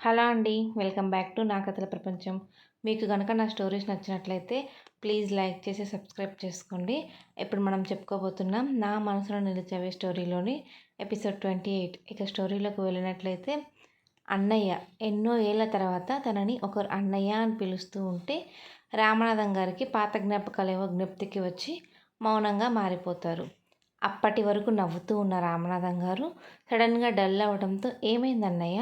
Hello అండి welcome back to నా కథల ప్రపంచం. మీకు కనుక నా స్టోరీస్ నచ్చినట్లయితే ప్లీజ్ లైక్ చేసి సబ్స్క్రైబ్ చేసుకోండి. ఇప్పుడు మనం చెప్పుకోబోతున్నాం నా మనసులో నిలిచేవే స్టోరీలోని ఎపిసోడ్ ట్వంటీ ఎయిట్. ఇక స్టోరీలోకి వెళ్ళినట్లయితే అన్నయ్య ఎన్నో ఏళ్ళ తర్వాత తనని ఒకరు అన్నయ్య అని పిలుస్తూ ఉంటే రామనాథం గారికి పాత జ్ఞాపకాలు ఏవో జ్ఞప్తికి వచ్చి మౌనంగా మారిపోతారు. అప్పటి వరకు నవ్వుతూ ఉన్న రామనాథం గారు సడన్గా డల్ అవ్వడంతో ఏమైంది అన్నయ్య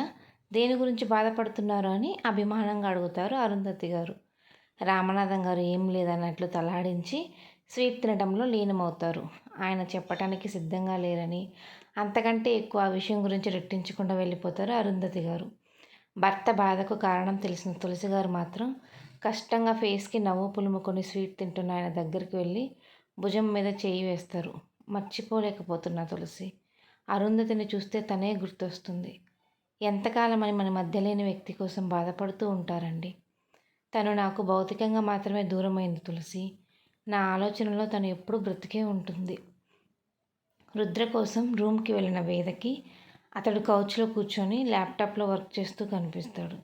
దేని గురించి బాధపడుతున్నారు అని అభిమానంగా అడుగుతారు అరుంధతి గారు. రామనాథం గారు ఏం లేదన్నట్లు తలాడించి స్వీట్ తినడంలో లీనమవుతారు. ఆయన చెప్పటానికి సిద్ధంగా లేరని అంతకంటే ఎక్కువ ఆ విషయం గురించి రెట్టించకుండా వెళ్ళిపోతారు అరుంధతి గారు. భర్త బాధకు కారణం తెలిసిన తులసి గారు మాత్రం కష్టంగా ఫేస్కి నవ్వు పులుముకొని స్వీట్ తింటున్న ఆయన దగ్గరికి వెళ్ళి భుజం మీద చేయి వేస్తారు. మర్చిపోలేకపోతున్నా తులసి. అరుంధతిని చూస్తే తనే గుర్తొస్తుంది. ఎంతకాలమని మన మధ్య లేని వ్యక్తి కోసం బాధపడుతూ ఉంటారండి. తను నాకు భౌతికంగా మాత్రమే దూరమైంది తులసి. నా ఆలోచనలో తను ఎప్పుడూ బ్రతికే ఉంటుంది. రుద్ర కోసం రూమ్కి వెళ్ళిన వేదకి అతడు కౌచ్లో కూర్చొని ల్యాప్టాప్లో వర్క్ చేస్తూ కనిపిస్తాడు.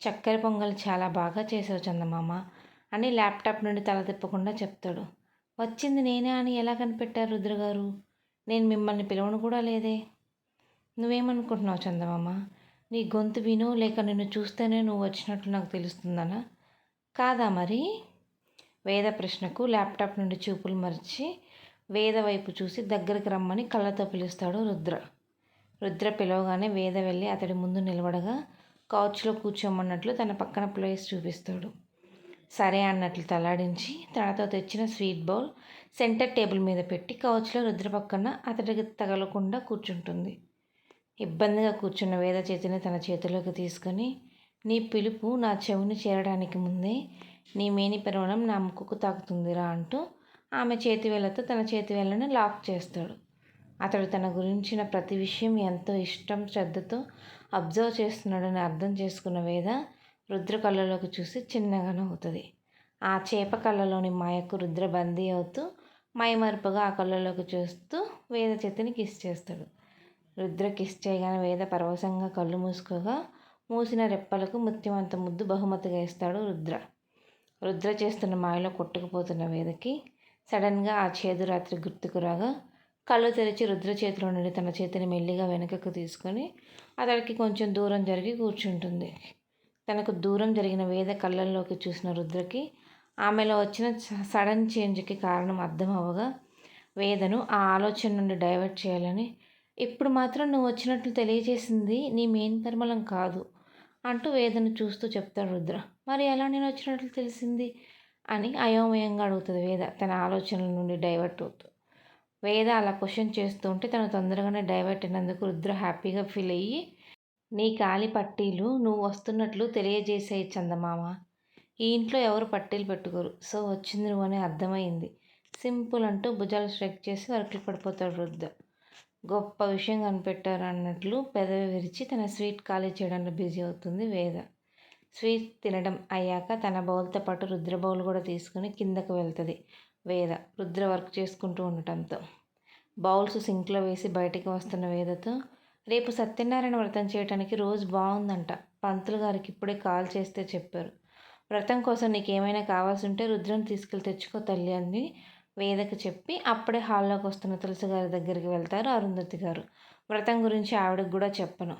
చక్కెర పొంగల్ చాలా బాగా చేసావు చందమామ అని ల్యాప్టాప్ నుండి తల తిప్పకుండా చెప్తాడు. వచ్చింది నేనే అని ఎలా కనిపెట్టారు రుద్రగారు? నేను మిమ్మల్ని పిలవను కూడా లేదే. నువ్వేమనుకుంటున్నావు చందమామ? నీ గొంతు విను లేక నిన్ను చూస్తేనే నువ్వు వచ్చినట్లు నాకు తెలుస్తుందనా? కాదా మరి? వేద ప్రశ్నకు ల్యాప్టాప్ నుండి చూపులు మరిచి వేద వైపు చూసి దగ్గరికి రమ్మని కళ్ళతో పిలుస్తాడు రుద్ర. రుద్ర పిలవగానే వేద వెళ్ళి అతడి ముందు నిలబడగా కౌచ్లో కూర్చోమన్నట్లు తన పక్కన ప్లేస్ చూపిస్తాడు. సరే అన్నట్లు తలాడించి తనతో తెచ్చిన స్వీట్ బౌల్ సెంటర్ టేబుల్ మీద పెట్టి కౌచ్లో రుద్ర పక్కన అతడికి తగలకుండా కూర్చుంటుంది. ఇబ్బందిగా కూర్చున్న వేద చేతిని తన చేతిలోకి తీసుకొని నీ పిలుపు నా చెవిని చేరడానికి ముందే నీ మేని పెరవడం నా ముక్కుకు తాకుతుందిరా అంటూ ఆమె చేతివేళ్ళతో తన చేతి వేళ్ళని లాక్ చేస్తాడు. అతడు తన గురించిన ప్రతి విషయం ఎంతో ఇష్టం శ్రద్ధతో అబ్జర్వ్ చేస్తున్నాడని అర్థం చేసుకున్న వేద రుద్ర కళ్ళలోకి చూసి చిన్నగా నవ్వుతుంది. ఆ చేప కళ్ళలోని మాయకు రుద్ర బందీ అవుతూ మైమరుపుగా ఆ కళ్ళలోకి చూస్తూ వేద చేతిని కిస్ చేస్తాడు. రుద్ర కిస్ చేయగానే వేద పరవశంగా కళ్ళు మూసుకోగా మూసిన రెప్పలకు ముత్యమంత ముద్దు బహుమతిగా ఇస్తాడు రుద్ర. రుద్ర చేస్తున్న మాయలో కొట్టుకుపోతున్న వేదకి సడన్గా ఆ చేదు రాత్రి గుర్తుకు రాగా కళ్ళు తెరిచి రుద్ర చేతిలో నుండి తన చేతిని మెల్లిగా వెనుకకు తీసుకొని అతడికి కొంచెం దూరం జరిగి కూర్చుంటుంది. తనకు దూరం జరిగిన వేద కళ్ళల్లోకి చూసిన రుద్రకి ఆమెలో వచ్చిన సడన్ చేంజ్కి కారణం అర్థం అవ్వగా వేదను ఆ ఆలోచన నుండి డైవర్ట్ చేయాలని ఇప్పుడు మాత్రం నువ్వు వచ్చినట్లు తెలియజేసింది నీ మెయిన్ పరిమళం కాదు అంటూ వేదను చూస్తూ చెప్తాడు రుద్ర. మరి ఎలా నేను వచ్చినట్లు తెలిసింది? అని అయోమయంగా అడుగుతుంది వేద. తన ఆలోచనల నుండి డైవర్ట్ అవుతూ. వేద అలా క్వశ్చన్ చేస్తూ ఉంటే తను తొందరగానే డైవర్ట్ అయినందుకు రుద్ర హ్యాపీగా ఫీల్ అయ్యి నీ కాలి పట్టీలు నువ్వు వస్తున్నట్లు తెలియజేసేయి చందమామ. ఈ ఇంట్లో ఎవరు పట్టీలు పెట్టుకోరు. సో వచ్చింది నువ్వు అని అర్థమైంది సింపుల్ అంటూ భుజాలు స్ట్రెక్ చేసి వరకులు పడిపోతాడు రుద్ర. గొప్ప విషయం కనిపెట్టారు అన్నట్లు పెదవి విరిచి తన స్వీట్ ఖాళీ చేయడంలో బిజీ అవుతుంది వేద. స్వీట్ తినడం అయ్యాక తన బౌల్తో పాటు రుద్ర బౌల్ కూడా తీసుకుని కిందకు వెళ్తుంది వేద. రుద్ర వర్క్ చేసుకుంటూ ఉండటంతో. బౌల్స్ సింక్లో వేసి బయటికి వస్తున్న వేదతో రేపు సత్యనారాయణ వ్రతం చేయడానికి రోజు బాగుందంట పంతులు గారికి ఇప్పుడే కాల్ చేస్తే చెప్పారు. వ్రతం కోసం నీకు ఏమైనా కావాల్సి ఉంటే రుద్రం తీసుకెళ్ళి తెచ్చుకో తల్లి అని వేదకు చెప్పి అప్పుడే హాల్లోకి వస్తున్న తులసి గారి దగ్గరికి వెళ్తారు అరుంధతి గారు. వ్రతం గురించి ఆవిడకి కూడా చెప్పను.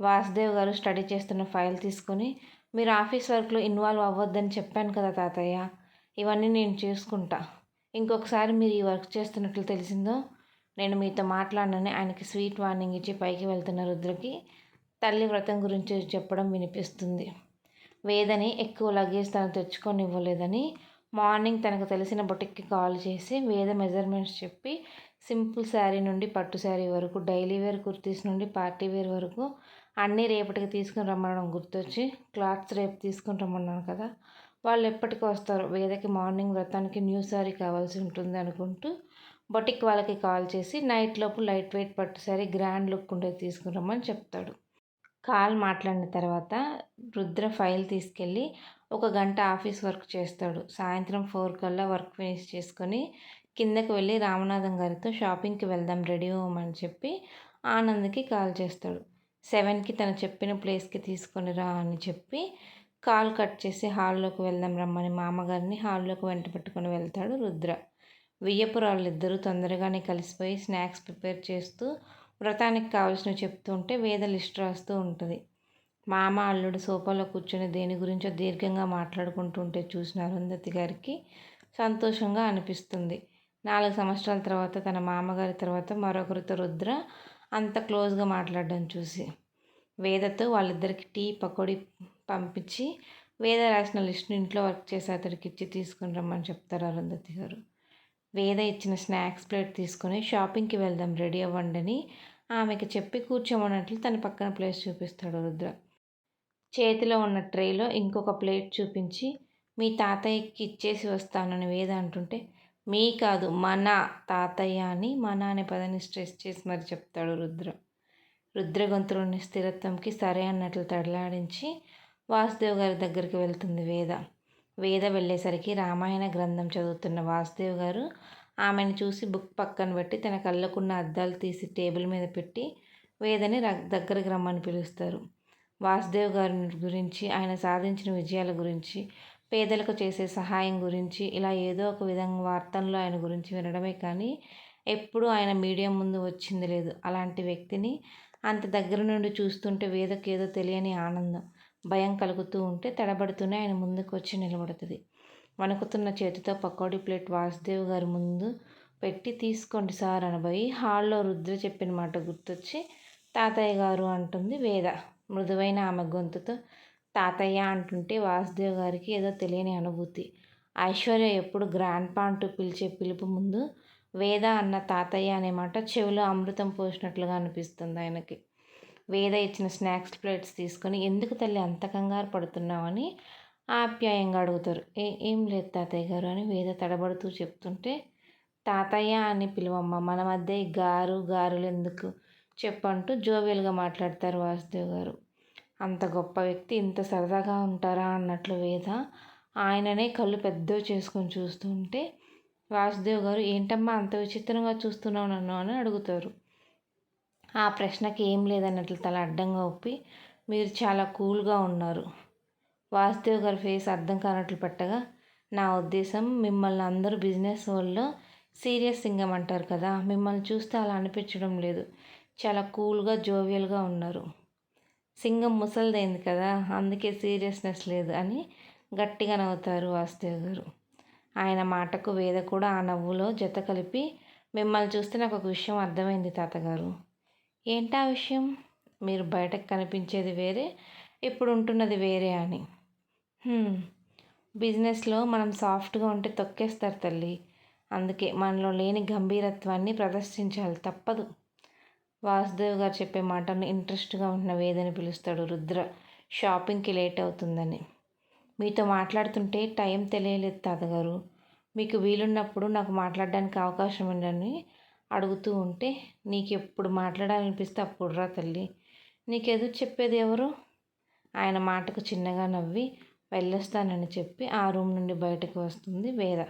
వాసుదేవ్ గారు స్టడీ చేస్తున్న ఫైల్ తీసుకొని మీరు ఆఫీస్ వర్క్లో ఇన్వాల్వ్ అవ్వద్దని చెప్పాను కదా తాతయ్య ఇవన్నీ నేను చూసుకుంటా. ఇంకొకసారి మీరు ఈ వర్క్ చేస్తున్నట్లు తెలిసిందో నేను మీతో మాట్లాడనని ఆయనకి స్వీట్ వార్నింగ్ ఇచ్చి పైకి వెళ్తున్న రుద్రకి తల్లి వ్రతం గురించి చెప్పడం వినిపిస్తుంది. వేదని ఎక్కువ లగేజ్ తను తెచ్చుకొని ఇవ్వలేదని మార్నింగ్ తనకు తెలిసిన బొటిక్కి కాల్ చేసి వేద మెజర్మెంట్స్ చెప్పి సింపుల్ శారీ నుండి పట్టు శారీ వరకు డైలీ వేర్ కుర్తీస్ నుండి పార్టీ వేర్ వరకు అన్నీ రేపటికి తీసుకుని రమ్మనడం గుర్తొచ్చి క్లాత్స్ రేపు తీసుకుని రమ్మన్నాను కదా. వాళ్ళు ఎప్పటికి వస్తారు? వేదకి మార్నింగ్ వ్రతానికి న్యూ శారీ కావాల్సి ఉంటుంది అనుకుంటూ బొటిక్ వాళ్ళకి కాల్ చేసి నైట్ లోపు లైట్ వెయిట్ పట్టు శారీ గ్రాండ్ లుక్ ఉండేది తీసుకుని రమ్మని చెప్తాడు. కాల్ మాట్లాడిన తర్వాత రుద్ర ఫైల్ తీసుకెళ్ళి ఒక గంట ఆఫీస్ వర్క్ చేస్తాడు. సాయంత్రం ఫోర్ కల్లా వర్క్ ఫినిష్ చేసుకొని కిందకి వెళ్ళి రామనాథం గారితో షాపింగ్కి వెళ్దాం రెడీ అవ్వమని చెప్పి ఆనంద్కి కాల్ చేస్తాడు. సెవెన్కి తను చెప్పిన ప్లేస్కి తీసుకొని రా అని చెప్పి కాల్ కట్ చేసి హాల్లోకి వెళ్దాం రమ్మని మామగారిని హాల్లోకి వెంట పెట్టుకొని వెళ్తాడు రుద్ర. ఇద్దరు తొందరగానే కలిసిపోయి స్నాక్స్ ప్రిపేర్ చేస్తూ వ్రతానికి కావాల్సినవి చెప్తూ ఉంటే వేద లిస్ట్ రాస్తూ ఉంటుంది. మామ అల్లుడు సోఫాలో కూర్చొని దేని గురించో దీర్ఘంగా మాట్లాడుకుంటుంటే చూసిన అరుంధతి గారికి సంతోషంగా అనిపిస్తుంది. నాలుగు సంవత్సరాల తర్వాత తన మామగారి తర్వాత మరొకరితో రుద్ర అంత క్లోజ్గా మాట్లాడడం చూసి వేదతో వాళ్ళిద్దరికి టీ పకోడీ పంపించి వేద రాసిన లిస్ట్ని ఇంట్లో వర్క్ చేసి అతడికి ఇచ్చి తీసుకుని రమ్మని చెప్తారు అరుంధతి గారు. వేద ఇచ్చిన స్నాక్స్ ప్లేట్ తీసుకొని షాపింగ్కి వెళ్దాం రెడీ అవ్వండి అని ఆమెకి చెప్పి కూర్చోమన్నట్లు తన పక్కన ప్లేస్ చూపిస్తాడు రుద్ర. చేతిలో ఉన్న ట్రేలో ఇంకొక ప్లేట్ చూపించి మీ తాతయ్యకి ఇచ్చేసి వస్తానని వేద అంటుంటే మీ కాదు మన తాతయ్య అని మన అనే పదాన్ని స్ట్రెస్ చేసి మరి చెప్తాడు రుద్ర. రుద్ర గొంతులోని స్థిరత్వంకి సరే అన్నట్లు తడలాడించి వాసుదేవ్ గారి దగ్గరికి వెళ్తుంది వేద. వేద వెళ్ళేసరికి రామాయణ గ్రంథం చదువుతున్న వాసుదేవ్ గారు ఆమెను చూసి బుక్ పక్కన పెట్టి తన కళ్ళకున్న అద్దాలు తీసి టేబుల్ మీద పెట్టి వేదని దగ్గరికి రమ్మని పిలుస్తారు. వాసుదేవ్ గారి గురించి ఆయన సాధించిన విజయాల గురించి పేదలకు చేసే సహాయం గురించి ఇలా ఏదో ఒక విధంగా వార్తల్లో ఆయన గురించి వినడమే కానీ ఎప్పుడూ ఆయన మీడియా ముందు వచ్చింది లేదు. అలాంటి వ్యక్తిని అంత దగ్గర నుండి చూస్తుంటే వేదకేదో ఏదో తెలియని ఆనందం భయం కలుగుతూ ఉంటే తడబడుతూనే ఆయన ముందుకు వచ్చి నిలబడుతుంది. వణుకుతున్న చేతితో పకోడీ ప్లేట్ వాసుదేవ్ గారి ముందు పెట్టి తీసుకోండి సార్ అనబోయి హాల్లో రుద్ర చెప్పిన మాట గుర్తొచ్చి తాతయ్య గారు అంటుంది వేద. మృదువైన ఆమె గొంతుతో తాతయ్య అంటుంటే వాసుదేవ్ గారికి ఏదో తెలియని అనుభూతి. ఐశ్వర్య ఎప్పుడు గ్రాండ్ పా అంటూ పిలిచే పిలుపు ముందు వేద అన్న తాతయ్య అనే మాట చెవిలో అమృతం పోసినట్లుగా అనిపిస్తుంది ఆయనకి. వేద ఇచ్చిన స్నాక్స్ ప్లేట్స్ తీసుకొని ఎందుకు తల్లి అంత కంగారు పడుతున్నావని ఆప్యాయంగా అడుగుతారు. ఏ ఏం లేదు తాతయ్య గారు అని వేద తడబడుతూ చెప్తుంటే తాతయ్య అని పిలువమ్మ మన మధ్య గారు గారులు ఎందుకు చెప్పంటూ జోవియల్గా మాట్లాడతారు వాసుదేవ్ గారు. అంత గొప్ప వ్యక్తి ఇంత సరదాగా ఉంటారా? అన్నట్లు వేద ఆయననే కళ్ళు పెద్దవి చేసుకొని చూస్తుంటే వాసుదేవ్ గారు ఏంటమ్మా అంత విచిత్రంగా చూస్తున్నావు నన్ను? అని అడుగుతారు. ఆ ప్రశ్నకి ఏం లేదన్నట్లు తల అడ్డంగా ఒప్పి మీరు చాలా కూల్గా ఉన్నారు. వాసుదేవ్ గారి ఫేస్ అర్థం కానట్లు పెట్టగా నా ఉద్దేశం మిమ్మల్ని అందరూ బిజినెస్ వాళ్ళు సీరియస్ సింగం అంటారు కదా మిమ్మల్ని చూస్తే అలా అనిపించడం లేదు. చాలా కూల్గా జోవియల్గా ఉన్నారు. సింగం ముసలిదైంది కదా అందుకే సీరియస్నెస్ లేదు అని గట్టిగా నవ్వుతారు వాసుదేవ్ గారు. ఆయన మాటకు వేద కూడా ఆ నవ్వులో జత కలిపి మిమ్మల్ని చూస్తే నాకు ఒక విషయం అర్థమైంది తాతగారు. ఏంటా విషయం? మీరు బయటకు కనిపించేది వేరే ఇప్పుడు ఉంటున్నది వేరే అని. బిజినెస్లో మనం సాఫ్ట్గా ఉంటే తొక్కేస్తారు తల్లి. అందుకే మనలో లేని గంభీరత్వాన్ని ప్రదర్శించాలి తప్పదు. వాసుదేవ్ గారు చెప్పే మాటను ఇంట్రెస్ట్గా ఉన్న వేదని పిలుస్తాడు రుద్ర. షాపింగ్కి లేట్ అవుతుందని. మీతో మాట్లాడుతుంటే టైం తెలియలేదు తాతగారు. మీకు వీలున్నప్పుడు నాకు మాట్లాడడానికి అవకాశం ఉండని అడుగుతూ ఉంటే నీకు ఎప్పుడు మాట్లాడాలనిపిస్తే అప్పుడు రా తల్లి. నీకెదురు చెప్పేది ఎవరు? ఆయన మాటకు చిన్నగా నవ్వి వెళ్ళొస్తానని చెప్పి ఆ రూమ్ నుండి బయటకు వస్తుంది వేద.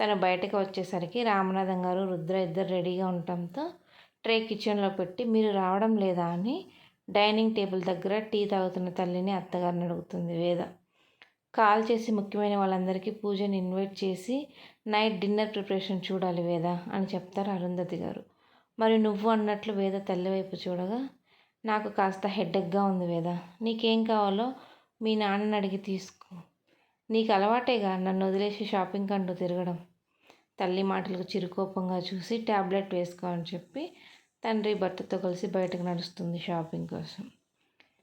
తను బయటకు వచ్చేసరికి రామనాథం గారు రుద్ర ఇద్దరు రెడీగా ఉండటంతో ట్రే కిచెన్లో పెట్టి మీరు రావడం లేదా అని డైనింగ్ టేబుల్ దగ్గర టీ తాగుతున్న తల్లిని అత్తగారిని అడుగుతుంది వేద. కాల్ చేసి ముఖ్యమైన వాళ్ళందరికీ పూజని ఇన్వైట్ చేసి నైట్ డిన్నర్ ప్రిపరేషన్ చూడాలి వేద అని చెప్తారు అరుంధతి గారు. మరి నువ్వు అన్నట్లు వేద తల్లి వైపు చూడగా నాకు కాస్త హెడ్డెక్గా ఉంది వేద. నీకేం కావాలో మీ నాన్నని అడిగి తీసుకో. నీకు అలవాటేగా నన్ను వదిలేసి షాపింగ్ అంటూ తిరగడం. తల్లి మాటలకు చిరుకోపంగా చూసి ట్యాబ్లెట్ వేసుకో అని చెప్పి తండ్రి భర్తతో కలిసి బయటకు నడుస్తుంది షాపింగ్ కోసం.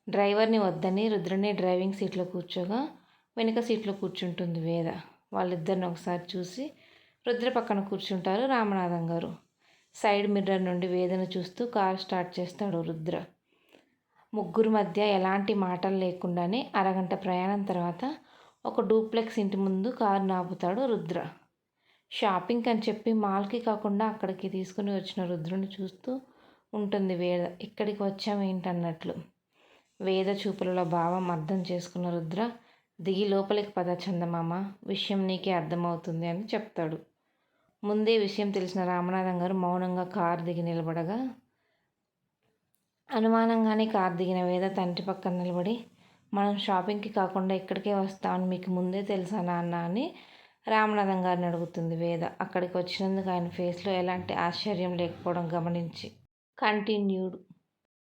డ్రైవర్ని వద్దని రుద్రని డ్రైవింగ్ సీట్లో కూర్చోగా వెనుక సీట్లో కూర్చుంటుంది వేద. వాళ్ళిద్దరిని ఒకసారి చూసి రుద్ర పక్కన కూర్చుంటారు రామనాథం గారు. సైడ్ మిర్రర్ నుండి వేదన చూస్తూ కారు స్టార్ట్ చేస్తాడు రుద్ర. ముగ్గురు మధ్య ఎలాంటి మాటలు లేకుండానే అరగంట ప్రయాణం తర్వాత ఒక డూప్లెక్స్ ఇంటి ముందు కారు నాపుతాడు రుద్ర. షాపింగ్ అని చెప్పి మాల్కి కాకుండా అక్కడికి తీసుకుని వచ్చిన రుద్రుని చూస్తూ ఉంటుంది వేద. ఇక్కడికి వచ్చాం ఏంటన్నట్లు వేద చూపులలో భావం అర్థం చేసుకున్న రుద్ర దిగి లోపలికి పద చందమామ విషయం నీకే అర్థమవుతుంది అని చెప్తాడు. ముందే విషయం తెలిసిన రామనాథం గారు మౌనంగా కారు దిగి నిలబడగా అనుమానంగానే కారు దిగిన వేద తండ్రి పక్కన నిలబడి మనం షాపింగ్కి కాకుండా ఇక్కడికే వస్తామని మీకు ముందే తెలుసా నాన్న అని రామనాథం గారిని అడుగుతుంది వేద. అక్కడికి వచ్చినందుకు ఆయన ఫేస్లో ఎలాంటి ఆశ్చర్యం లేకపోవడం గమనించి. continued.